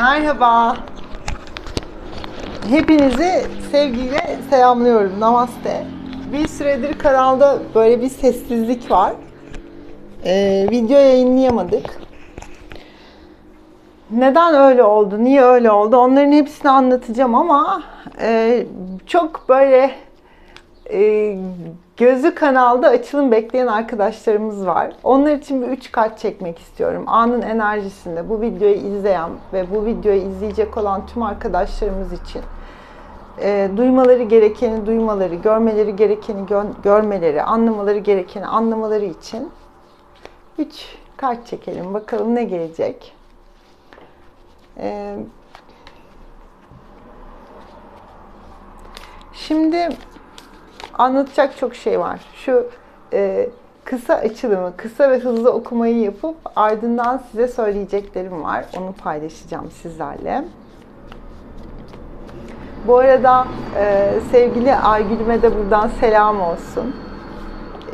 Merhaba. Hepinizi sevgiyle selamlıyorum. Namaste. Bir süredir kanalda böyle bir sessizlik var. Ee, video yayınlayamadık. Neden öyle oldu, niye öyle oldu onların hepsini anlatacağım ama e, çok böyle e, gözü kanalda açılım bekleyen arkadaşlarımız var. Onlar için bir üç kart çekmek istiyorum. Anın enerjisinde bu videoyu izleyen ve bu videoyu izleyecek olan tüm arkadaşlarımız için e, duymaları gerekeni duymaları, görmeleri gerekeni gö- görmeleri, anlamaları gerekeni anlamaları için üç kart çekelim. Bakalım ne gelecek. E, şimdi anlatacak çok şey var. Şu e, kısa açılımı, kısa ve hızlı okumayı yapıp ardından size söyleyeceklerim var. Onu paylaşacağım sizlerle. Bu arada e, sevgili Aygül'üme de buradan selam olsun.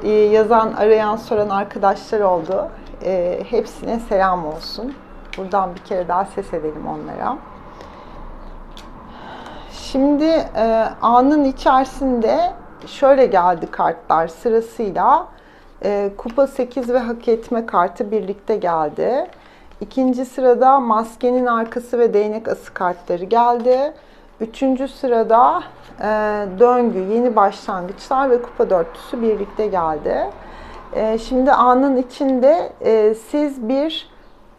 E, yazan, arayan, soran arkadaşlar oldu. E, hepsine selam olsun. Buradan bir kere daha ses edelim onlara. Şimdi e, anın içerisinde şöyle geldi kartlar sırasıyla. E, kupa 8 ve hak etme kartı birlikte geldi. İkinci sırada maskenin arkası ve değnek ası kartları geldi. Üçüncü sırada e, döngü, yeni başlangıçlar ve kupa dörtlüsü birlikte geldi. E, şimdi anın içinde e, siz bir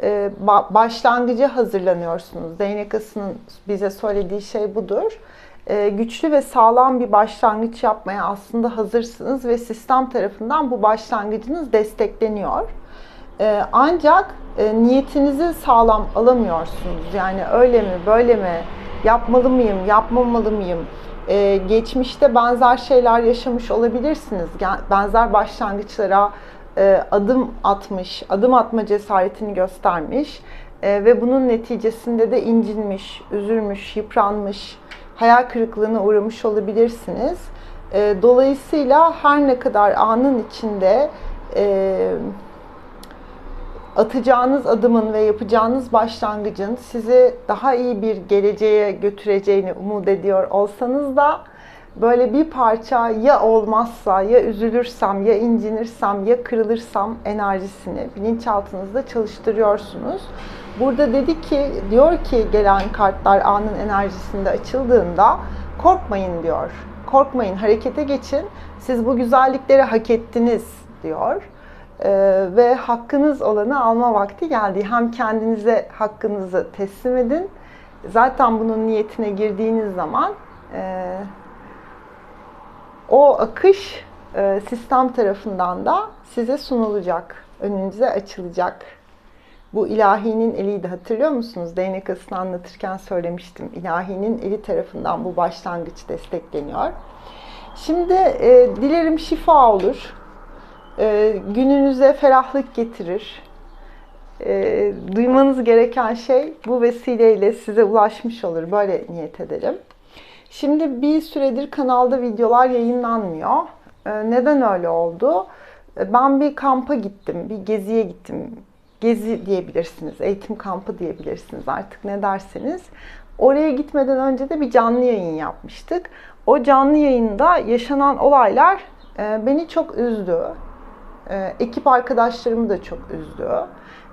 e, ba- başlangıca hazırlanıyorsunuz. Değnek asının bize söylediği şey budur. E, güçlü ve sağlam bir başlangıç yapmaya aslında hazırsınız ve sistem tarafından bu başlangıcınız destekleniyor. E, ancak e, niyetinizi sağlam alamıyorsunuz. Yani öyle mi, böyle mi, yapmalı mıyım, yapmamalı mıyım? Geçmişte benzer şeyler yaşamış olabilirsiniz. Benzer başlangıçlara adım atmış, adım atma cesaretini göstermiş ve bunun neticesinde de incinmiş, üzülmüş, yıpranmış, hayal kırıklığına uğramış olabilirsiniz. E, dolayısıyla her ne kadar anın içinde e, atacağınız adımın ve yapacağınız başlangıcın sizi daha iyi bir geleceğe götüreceğini umut ediyor olsanız da böyle bir parça ya olmazsa, ya üzülürsem, ya incinirsem, ya kırılırsam enerjisini bilinçaltınızda çalıştırıyorsunuz. Burada dedi ki, diyor ki gelen kartlar anın enerjisinde açıldığında korkmayın diyor. Korkmayın, harekete geçin. Siz bu güzellikleri hak ettiniz diyor. Ee, ve hakkınız olanı alma vakti geldi. Hem kendinize hakkınızı teslim edin. Zaten bunun niyetine girdiğiniz zaman e, o akış e, sistem tarafından da size sunulacak, önünüze açılacak. Bu ilahinin eliydi hatırlıyor musunuz? Değnek asını anlatırken söylemiştim. İlahinin eli tarafından bu başlangıç destekleniyor. Şimdi e, dilerim şifa olur. E, gününüze ferahlık getirir. E, duymanız gereken şey bu vesileyle size ulaşmış olur. Böyle niyet edelim. Şimdi bir süredir kanalda videolar yayınlanmıyor. Ee, Neden öyle oldu? Ee, Ben bir kampa gittim, bir geziye gittim. Gezi diyebilirsiniz, eğitim kampı diyebilirsiniz artık ne derseniz. Oraya gitmeden önce de bir canlı yayın yapmıştık. O canlı yayında yaşanan olaylar e, beni çok üzdü. E, Ekip arkadaşlarımı da çok üzdü.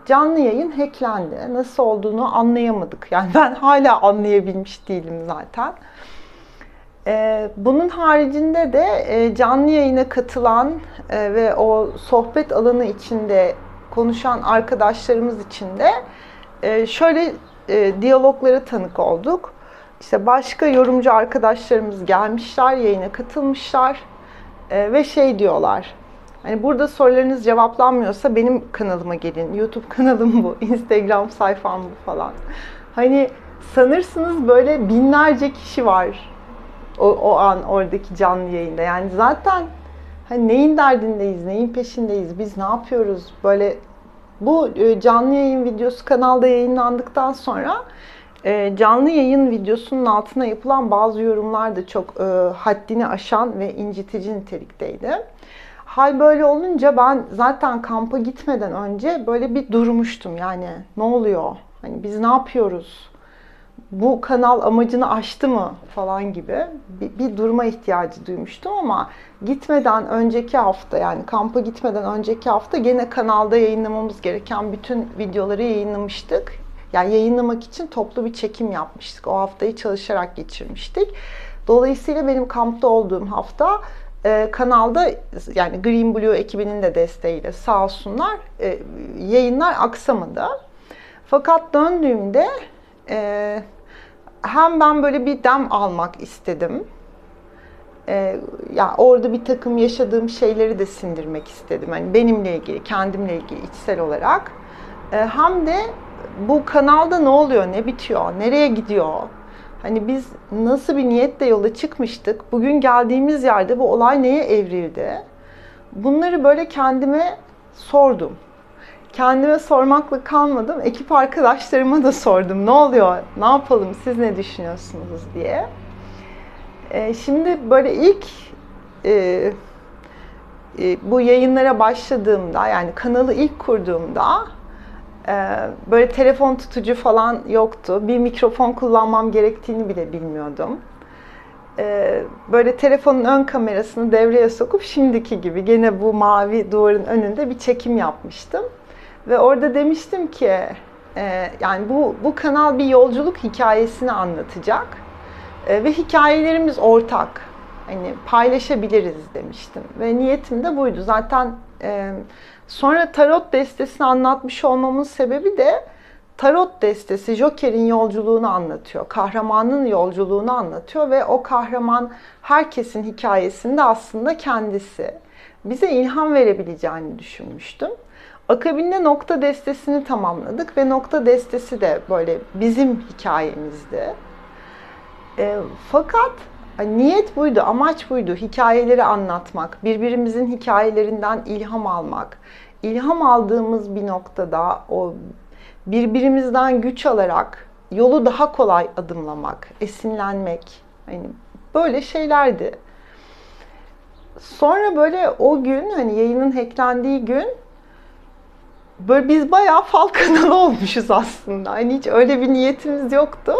Canlı yayın hacklendi. Nasıl olduğunu anlayamadık. Yani ben hala anlayabilmiş değilim zaten. Ee, Bunun haricinde de e, canlı yayına katılan e, ve o sohbet alanı içinde konuşan arkadaşlarımız için de e, şöyle diyaloglara tanık olduk. İşte başka yorumcu arkadaşlarımız gelmişler, yayına katılmışlar ve şey diyorlar. Hani burada sorularınız cevaplanmıyorsa benim kanalıma gelin. YouTube kanalım bu, Instagram sayfam bu falan. Hani sanırsınız böyle binlerce kişi var o, o an oradaki canlı yayında. Yani zaten hani neyin derdindeyiz, neyin peşindeyiz, biz ne yapıyoruz? Böyle bu e, canlı yayın videosu kanalda yayınlandıktan sonra e, canlı yayın videosunun altına yapılan bazı yorumlar da çok e, haddini aşan ve incitici nitelikteydi. Hal böyle olunca ben zaten kampa gitmeden önce böyle bir durmuştum yani ne oluyor? Hani biz ne yapıyoruz? Bu kanal amacını aştı mı falan gibi bir, bir durma ihtiyacı duymuştum ama gitmeden önceki hafta yani kampa gitmeden önceki hafta gene kanalda yayınlamamız gereken bütün videoları yayınlamıştık. Yani yayınlamak için toplu bir çekim yapmıştık. O haftayı çalışarak geçirmiştik. Dolayısıyla benim kampta olduğum hafta e, kanalda yani Green Blue ekibinin de desteğiyle sağ olsunlar e, yayınlar aksamadı. Fakat döndüğümde e, hem ben böyle bir dem almak istedim. Ee, ya orada bir takım yaşadığım şeyleri de sindirmek istedim. Hani benimle ilgili, kendimle ilgili içsel olarak. Ee, hem de bu kanalda ne oluyor, ne bitiyor, nereye gidiyor? Hani biz nasıl bir niyetle yola çıkmıştık? Bugün geldiğimiz yerde bu olay neye evrildi? Bunları böyle kendime sordum kendime sormakla kalmadım. Ekip arkadaşlarıma da sordum. Ne oluyor? Ne yapalım? Siz ne düşünüyorsunuz diye. E, şimdi böyle ilk e, e, bu yayınlara başladığımda yani kanalı ilk kurduğumda e, böyle telefon tutucu falan yoktu. Bir mikrofon kullanmam gerektiğini bile bilmiyordum. E, böyle telefonun ön kamerasını devreye sokup şimdiki gibi gene bu mavi duvarın önünde bir çekim yapmıştım. Ve orada demiştim ki e, yani bu bu kanal bir yolculuk hikayesini anlatacak e, ve hikayelerimiz ortak. Hani paylaşabiliriz demiştim ve niyetim de buydu. Zaten e, sonra tarot destesini anlatmış olmamın sebebi de tarot destesi Joker'in yolculuğunu anlatıyor. Kahramanın yolculuğunu anlatıyor ve o kahraman herkesin hikayesinde aslında kendisi. Bize ilham verebileceğini düşünmüştüm. Akabinde nokta destesini tamamladık ve nokta destesi de böyle bizim hikayemizdi. E, fakat niyet buydu, amaç buydu. Hikayeleri anlatmak, birbirimizin hikayelerinden ilham almak. İlham aldığımız bir noktada o birbirimizden güç alarak yolu daha kolay adımlamak, esinlenmek. Hani böyle şeylerdi. Sonra böyle o gün hani yayının hacklendiği gün böyle biz bayağı fal kanalı olmuşuz aslında. Hani hiç öyle bir niyetimiz yoktu.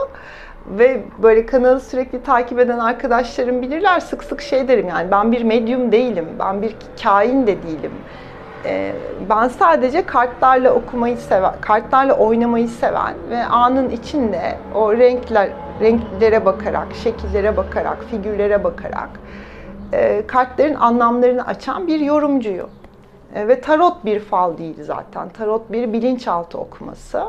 Ve böyle kanalı sürekli takip eden arkadaşlarım bilirler sık sık şey derim yani ben bir medyum değilim, ben bir kain de değilim. Ee, ben sadece kartlarla okumayı seven, kartlarla oynamayı seven ve anın içinde o renkler, renklere bakarak, şekillere bakarak, figürlere bakarak e, kartların anlamlarını açan bir yorumcuyum. E, ve tarot bir fal değil zaten. Tarot bir bilinçaltı okuması.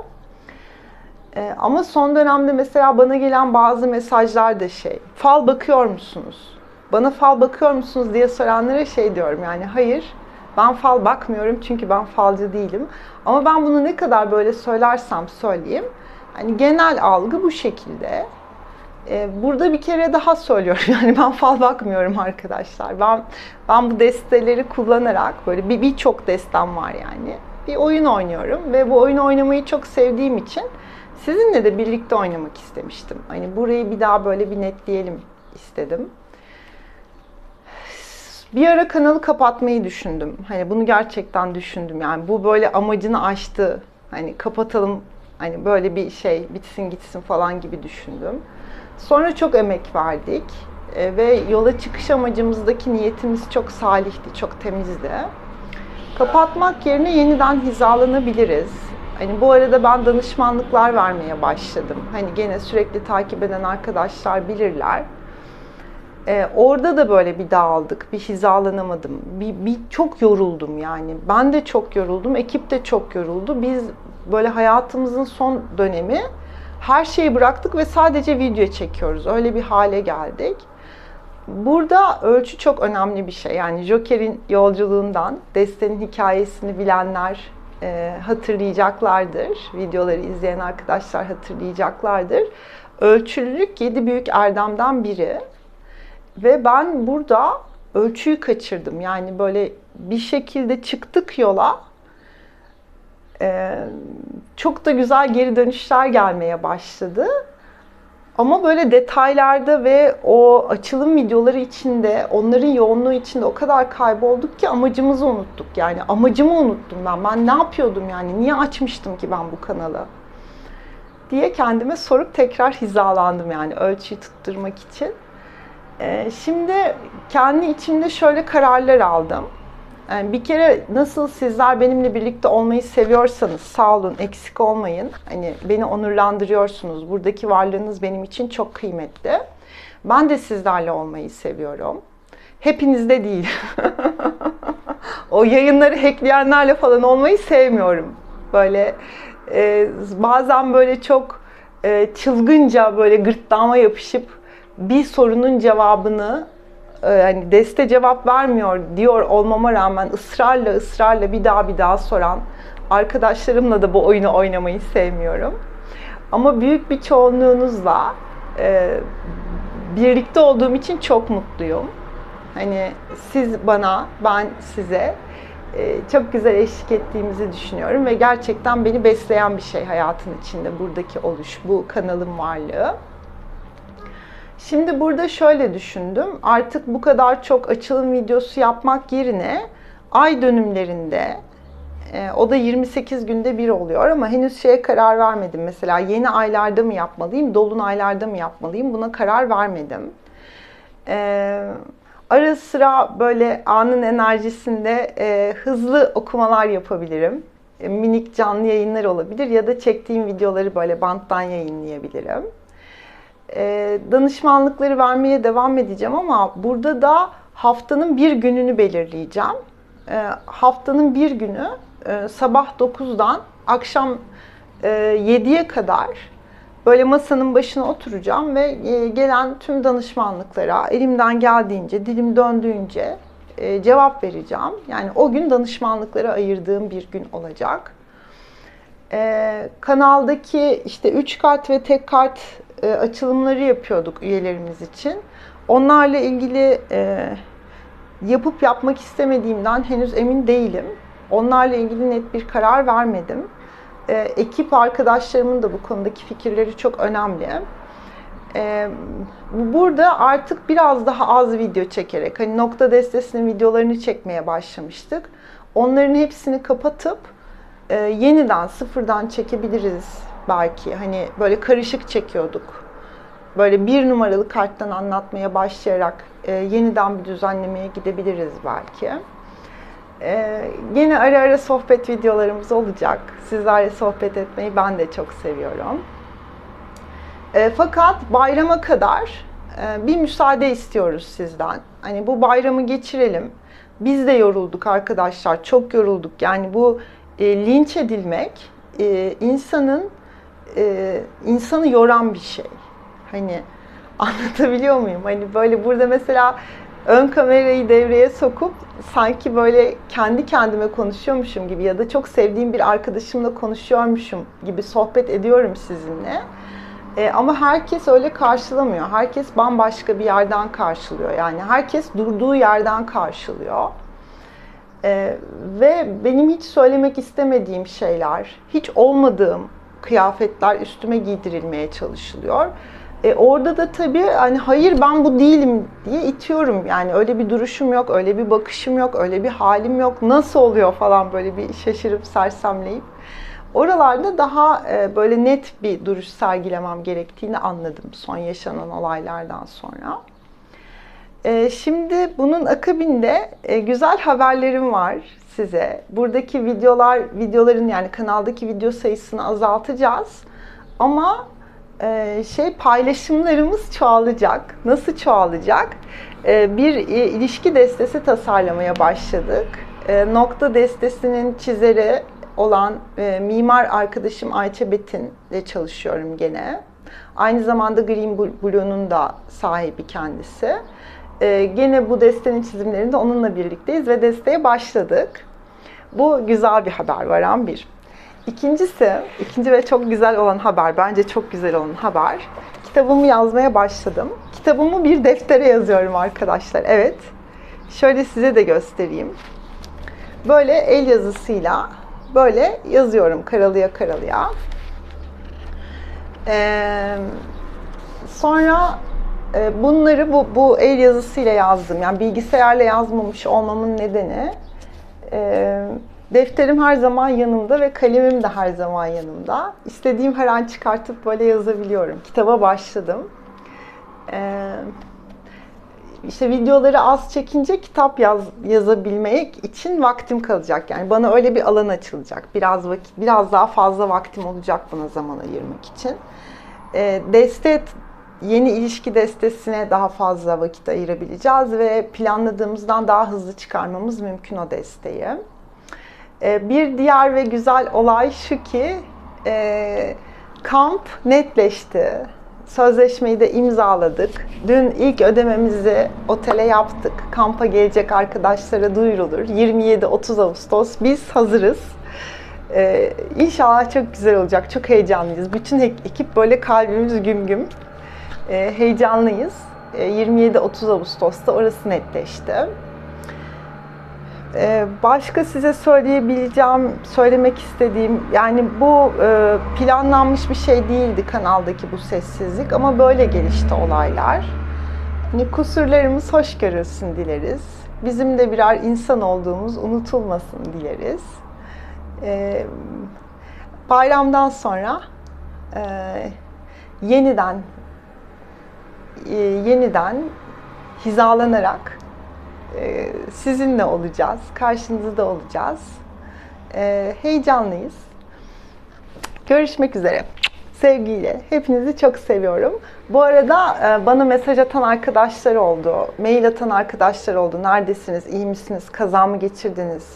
E, ama son dönemde mesela bana gelen bazı mesajlar da şey, fal bakıyor musunuz? Bana fal bakıyor musunuz diye soranlara şey diyorum yani hayır ben fal bakmıyorum çünkü ben falcı değilim. Ama ben bunu ne kadar böyle söylersem söyleyeyim hani genel algı bu şekilde. Ee, burada bir kere daha söylüyorum yani ben fal bakmıyorum arkadaşlar. Ben ben bu desteleri kullanarak böyle bir birçok destem var yani. Bir oyun oynuyorum ve bu oyunu oynamayı çok sevdiğim için sizinle de birlikte oynamak istemiştim. Hani burayı bir daha böyle bir netleyelim istedim. Bir ara kanalı kapatmayı düşündüm. Hani bunu gerçekten düşündüm. Yani bu böyle amacını aştı. Hani kapatalım hani böyle bir şey bitsin gitsin falan gibi düşündüm. Sonra çok emek verdik e, ve yola çıkış amacımızdaki niyetimiz çok salihti, çok temizdi. Kapatmak yerine yeniden hizalanabiliriz. Hani bu arada ben danışmanlıklar vermeye başladım. Hani gene sürekli takip eden arkadaşlar bilirler. Ee, orada da böyle bir dağıldık, bir hizalanamadım. Bir, bir çok yoruldum yani. Ben de çok yoruldum, ekip de çok yoruldu. Biz böyle hayatımızın son dönemi her şeyi bıraktık ve sadece video çekiyoruz. Öyle bir hale geldik. Burada ölçü çok önemli bir şey. Yani Joker'in yolculuğundan Deste'nin hikayesini bilenler e, hatırlayacaklardır. Videoları izleyen arkadaşlar hatırlayacaklardır. Ölçülülük yedi büyük erdemden biri. Ve ben burada ölçüyü kaçırdım. Yani böyle bir şekilde çıktık yola çok da güzel geri dönüşler gelmeye başladı. Ama böyle detaylarda ve o açılım videoları içinde, onların yoğunluğu içinde o kadar kaybolduk ki amacımızı unuttuk. Yani amacımı unuttum ben. Ben ne yapıyordum yani? Niye açmıştım ki ben bu kanalı? diye kendime sorup tekrar hizalandım yani ölçüyü tutturmak için. Ee, şimdi kendi içimde şöyle kararlar aldım. Bir kere nasıl sizler benimle birlikte olmayı seviyorsanız sağ olun, eksik olmayın. Hani beni onurlandırıyorsunuz. Buradaki varlığınız benim için çok kıymetli. Ben de sizlerle olmayı seviyorum. Hepinizde değil. o yayınları hackleyenlerle falan olmayı sevmiyorum. Böyle e, bazen böyle çok e, çılgınca böyle gırtlağıma yapışıp bir sorunun cevabını yani deste cevap vermiyor diyor olmama rağmen ısrarla ısrarla bir daha bir daha soran arkadaşlarımla da bu oyunu oynamayı sevmiyorum. Ama büyük bir çoğunluğunuzla e, birlikte olduğum için çok mutluyum. Hani siz bana, ben size e, çok güzel eşlik ettiğimizi düşünüyorum ve gerçekten beni besleyen bir şey hayatın içinde buradaki oluş, bu kanalın varlığı. Şimdi burada şöyle düşündüm. Artık bu kadar çok açılım videosu yapmak yerine ay dönümlerinde e, o da 28 günde bir oluyor ama henüz şeye karar vermedim. Mesela yeni aylarda mı yapmalıyım, dolunaylarda mı yapmalıyım buna karar vermedim. E, ara sıra böyle anın enerjisinde e, hızlı okumalar yapabilirim. E, minik canlı yayınlar olabilir ya da çektiğim videoları böyle banttan yayınlayabilirim e, danışmanlıkları vermeye devam edeceğim ama burada da haftanın bir gününü belirleyeceğim. E, haftanın bir günü e, sabah 9'dan akşam e, 7'ye kadar böyle masanın başına oturacağım ve gelen tüm danışmanlıklara elimden geldiğince, dilim döndüğünce cevap vereceğim. Yani o gün danışmanlıklara ayırdığım bir gün olacak. E, kanaldaki işte 3 kart ve tek kart e, açılımları yapıyorduk üyelerimiz için. Onlarla ilgili e, yapıp yapmak istemediğimden henüz emin değilim. Onlarla ilgili net bir karar vermedim. E, ekip arkadaşlarımın da bu konudaki fikirleri çok önemli. Burada artık biraz daha az video çekerek, hani nokta destesinin videolarını çekmeye başlamıştık. Onların hepsini kapatıp yeniden sıfırdan çekebiliriz belki. Hani böyle karışık çekiyorduk. Böyle bir numaralı karttan anlatmaya başlayarak e, yeniden bir düzenlemeye gidebiliriz belki. E, yine ara ara sohbet videolarımız olacak. Sizlerle sohbet etmeyi ben de çok seviyorum. E, fakat bayrama kadar e, bir müsaade istiyoruz sizden. Hani bu bayramı geçirelim. Biz de yorulduk arkadaşlar, çok yorulduk. Yani bu e, linç edilmek e, insanın e, insanı yoran bir şey. Hani anlatabiliyor muyum? Hani böyle burada mesela ön kamerayı devreye sokup sanki böyle kendi kendime konuşuyormuşum gibi ya da çok sevdiğim bir arkadaşımla konuşuyormuşum gibi sohbet ediyorum sizinle. E, ama herkes öyle karşılamıyor. Herkes bambaşka bir yerden karşılıyor. Yani herkes durduğu yerden karşılıyor. E, ve benim hiç söylemek istemediğim şeyler, hiç olmadığım kıyafetler üstüme giydirilmeye çalışılıyor. E orada da tabii hani hayır ben bu değilim diye itiyorum. Yani öyle bir duruşum yok, öyle bir bakışım yok, öyle bir halim yok. Nasıl oluyor falan böyle bir şaşırıp sersemleyip. Oralarda daha e, böyle net bir duruş sergilemem gerektiğini anladım son yaşanan olaylardan sonra. E, şimdi bunun akabinde e, güzel haberlerim var size. Buradaki videolar, videoların yani kanaldaki video sayısını azaltacağız. Ama e, şey paylaşımlarımız çoğalacak. Nasıl çoğalacak? E, bir e, ilişki destesi tasarlamaya başladık. E, nokta destesinin çizeri olan e, mimar arkadaşım Ayça Betin ile çalışıyorum gene. Aynı zamanda Green Blue'nun da sahibi kendisi. E, gene bu destenin çizimlerinde onunla birlikteyiz ve desteğe başladık. Bu güzel bir haber varan bir. İkincisi, ikinci ve çok güzel olan haber, bence çok güzel olan haber. Kitabımı yazmaya başladım. Kitabımı bir deftere yazıyorum arkadaşlar. Evet. Şöyle size de göstereyim. Böyle el yazısıyla böyle yazıyorum karalıya karalıya. Ee, sonra bunları bu, bu el yazısıyla yazdım. Yani bilgisayarla yazmamış olmamın nedeni e, Defterim her zaman yanımda ve kalemim de her zaman yanımda. İstediğim her an çıkartıp böyle yazabiliyorum. Kitaba başladım. Ee, işte videoları az çekince kitap yaz, yazabilmek için vaktim kalacak. Yani bana öyle bir alan açılacak. Biraz vakit, biraz daha fazla vaktim olacak buna zaman ayırmak için. Ee, deste yeni ilişki destesine daha fazla vakit ayırabileceğiz ve planladığımızdan daha hızlı çıkarmamız mümkün o desteği. Ee, bir diğer ve güzel olay şu ki e, kamp netleşti. Sözleşmeyi de imzaladık. Dün ilk ödememizi otele yaptık. Kampa gelecek arkadaşlara duyurulur. 27-30 Ağustos biz hazırız. Ee, inşallah çok güzel olacak. Çok heyecanlıyız. Bütün ekip böyle kalbimiz güm güm. Ee, heyecanlıyız. Ee, 27-30 Ağustos'ta orası netleşti. Ee, başka size söyleyebileceğim, söylemek istediğim, yani bu e, planlanmış bir şey değildi kanaldaki bu sessizlik ama böyle gelişti olaylar. Hani kusurlarımız hoş görülsün dileriz. Bizim de birer insan olduğumuz unutulmasın dileriz. Ee, bayramdan sonra e, yeniden e, yeniden hizalanarak e, sizinle olacağız, karşınızda olacağız. E, heyecanlıyız. Görüşmek üzere. Sevgiyle. Hepinizi çok seviyorum. Bu arada bana mesaj atan arkadaşlar oldu, mail atan arkadaşlar oldu. Neredesiniz, iyi misiniz, kaza mı geçirdiniz,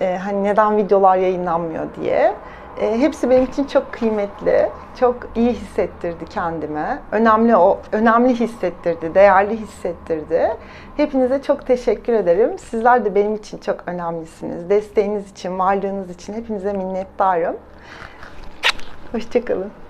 hani neden videolar yayınlanmıyor diye. E, hepsi benim için çok kıymetli, çok iyi hissettirdi kendime. Önemli o, önemli hissettirdi, değerli hissettirdi. Hepinize çok teşekkür ederim. Sizler de benim için çok önemlisiniz. Desteğiniz için, varlığınız için hepinize minnettarım. Hoşçakalın.